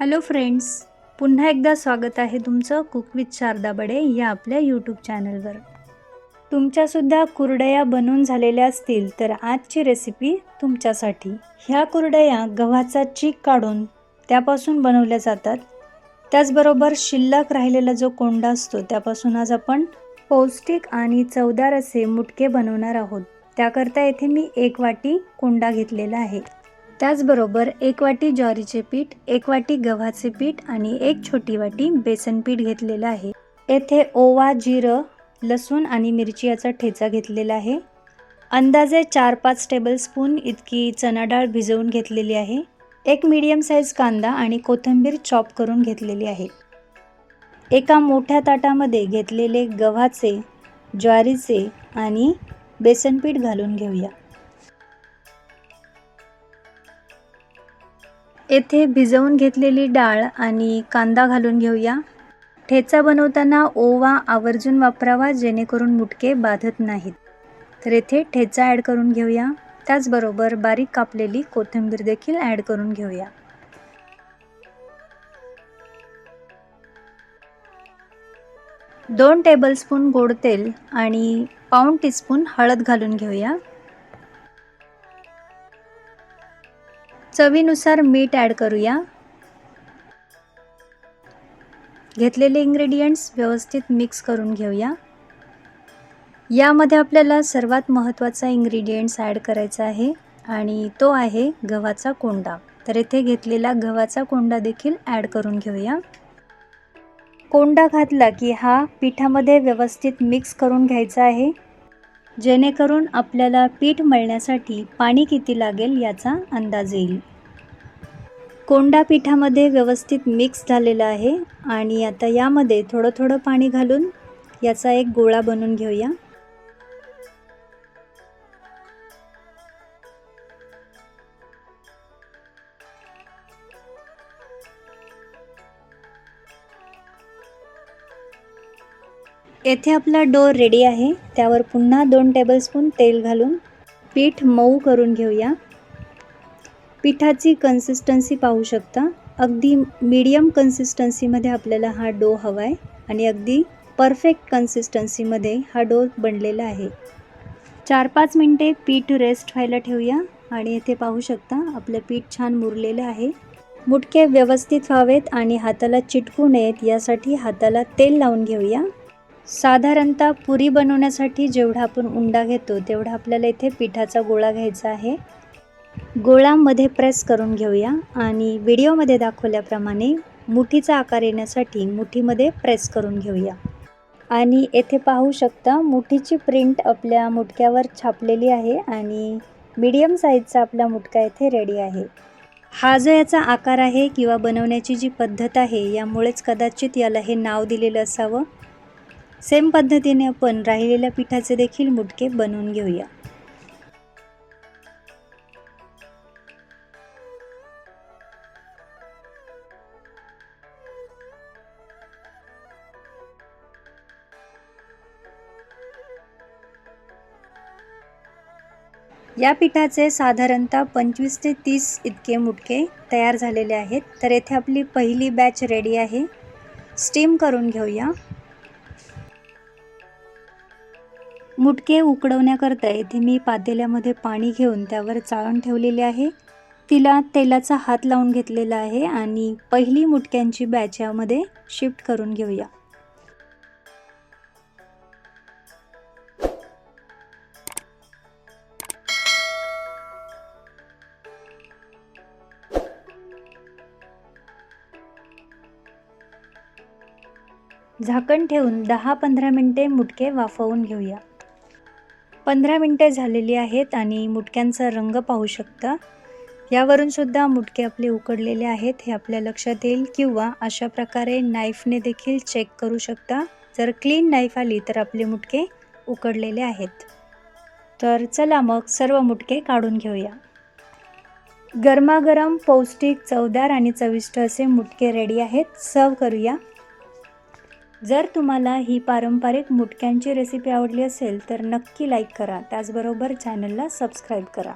Hello friends पुन्हा एकदा स्वागत आहे तुमचं कुक विथ शारदा बडे या आपल्या यूट्यूब चॅनलवर तुमच्यासुद्धा कुरडया बनवून झालेल्या असतील तर आजची रेसिपी तुमच्यासाठी. ह्या कुरडया गव्हाचा चीक काढून त्यापासून बनवल्या जातात. त्याचबरोबर शिल्लक राहिलेला जो कोंडा असतो त्यापासून आज आपण पौष्टिक आणि चवदार असे मुटके बनवणार आहोत. त्याकरता येथे मी एक वाटी कोंडा घेतलेला आहे. त्याचबरोबर एक वाटी ज्वारीचे पीठ एक वाटी गव्हाचे पीठ आणि एक छोटी वाटी बेसन पीठ घेतलेलं आहे. येथे ओवा जिरं लसूण आणि मिरची याचा ठेचा घेतलेला आहे. अंदाजे चार पाच टेबलस्पून इतकी चणा डाळ भिजवून घेतलेली आहे. एक मीडियम साईज कांदा आणि कोथिंबीर चॉप करून घेतलेली आहे. एका मोठ्या ताटामध्ये घेतलेले गव्हाचे ज्वारीचे आणि बेसन पीठ घालून घेऊया. येथे भिजवून घेतलेली डाळ आणि कांदा घालून घेऊया. ठेचा बनवताना ओवा आवर्जून वापरावा जेणेकरून मुटके बाधत नाहीत. तर येथे ठेचा ॲड करून घेऊया. त्याचबरोबर बारीक कापलेली कोथिंबीर देखील ॲड करून घेऊया. दोन टेबलस्पून गोड तेल आणि पाऊण टीस्पून हळद घालून घेऊया. चवीनुसार मीठ ॲड करूया. घेतलेले इंग्रेडियंट्स व्यवस्थित मिक्स करून घेऊया. यामध्ये आपल्याला सर्वात महत्त्वाचा इंग्रेडियंट्स ॲड करायचा आहे आणि तो आहे गव्हाचा कोंडा. तर येथे घेतलेला गव्हाचा कोंडा देखील ॲड करून घेऊया. कोंडा घातला की हा पिठामध्ये व्यवस्थित मिक्स करून घ्यायचा आहे. जेणेकरून आपल्याला पीठ मळण्यासाठी पाणी किती लागेल याचा अंदाज येईल. कोंडा पिठामध्ये व्यवस्थित मिक्स झालेलं आहे आणि आता यामध्ये थोडं थोडं पाणी घालून याचा एक गोळा बनवून घेऊया. येथे आपला डो रेडी आहे. त्यावर पुन्हा दोन टेबलस्पून तेल घालून पीठ मऊ करून घेऊया. पिठाची कन्सिस्टन्सी पाहू शकता. अगदी मीडियम कन्सिस्टन्सीमध्ये आपल्याला हा डो हवा आहे आणि अगदी परफेक्ट कन्सिस्टन्सीमध्ये हा डो बनलेला आहे. चार पाच मिनटे पीठ रेस्ट व्हायला ठेवूया आणि येथे पाहू शकता आपलं पीठ छान मुरलेलं आहे. मुटके व्यवस्थित व्हावेत आणि हाताला चिटकू नयेत यासाठी हाताला तेल लावून घेऊया. साधारणतः पुरी बनवण्यासाठी जेवढा आपण उंडा घेतो तेवढा आपल्याला इथे पिठाचा गोळा घ्यायचा आहे. गोळामध्ये प्रेस करून घेऊया आणि व्हिडिओमध्ये दाखवल्याप्रमाणे मुठीचा आकार येण्यासाठी मुठीमध्ये प्रेस करून घेऊया. आणि येथे पाहू शकता मुठीची प्रिंट आपल्या मुटक्यावर छापलेली आहे आणि मीडियम साईजचा आपला मुटका येथे रेडी आहे. हा जो याचा आकार आहे किंवा बनवण्याची जी पद्धत आहे यामुळेच कदाचित याला हे नाव दिलेलं असावं. सेम पद्धतीने आपण राहिलेल्या पिठाचे देखील मुटके बनवून घेऊया. या पिठाचे साधारणतः पंचवीस ते तीस इतके मुटके तयार झालेले आहेत. तर येथे आपली पहिली बॅच रेडी आहे. स्टीम करून घेऊया. मुटके उकडवण्याकरता येथे मी पातेल्यामध्ये पाणी घेऊन त्यावर चाळण ठेवलेले आहे. तिला तेलाचा हात लावून घेतलेला आहे आणि पहिली मुटक्यांची बॅच यामध्ये शिफ्ट करून घेऊया. झाकण ठेवून दहा पंधरा मिनटे मुटके वाफवून घेऊया. पंधरा मिनटे झालेली आहेत आणि मुटक्यांचा रंग पाहू शकता. यावरून सुद्धा मुटके आपले उकडलेले आहेत हे आपल्या लक्षात येईल किंवा अशा प्रकारे नाईफने देखील चेक करू शकता. जर क्लीन नाईफ आली तर आपले मुटके उकडलेले आहेत. तर चला मग सर्व मुटके काढून घेऊया. गरमागरम पौष्टिक चवदार आणि चविष्ट असे मुटके रेडी आहेत. सर्व करूया. जर तुम्हाला ही पारंपरिक मुटक्यांची रेसिपी आवडली असेल तर नक्की लाईक करा. त्याचबरोबर चॅनलला सबस्क्राईब करा.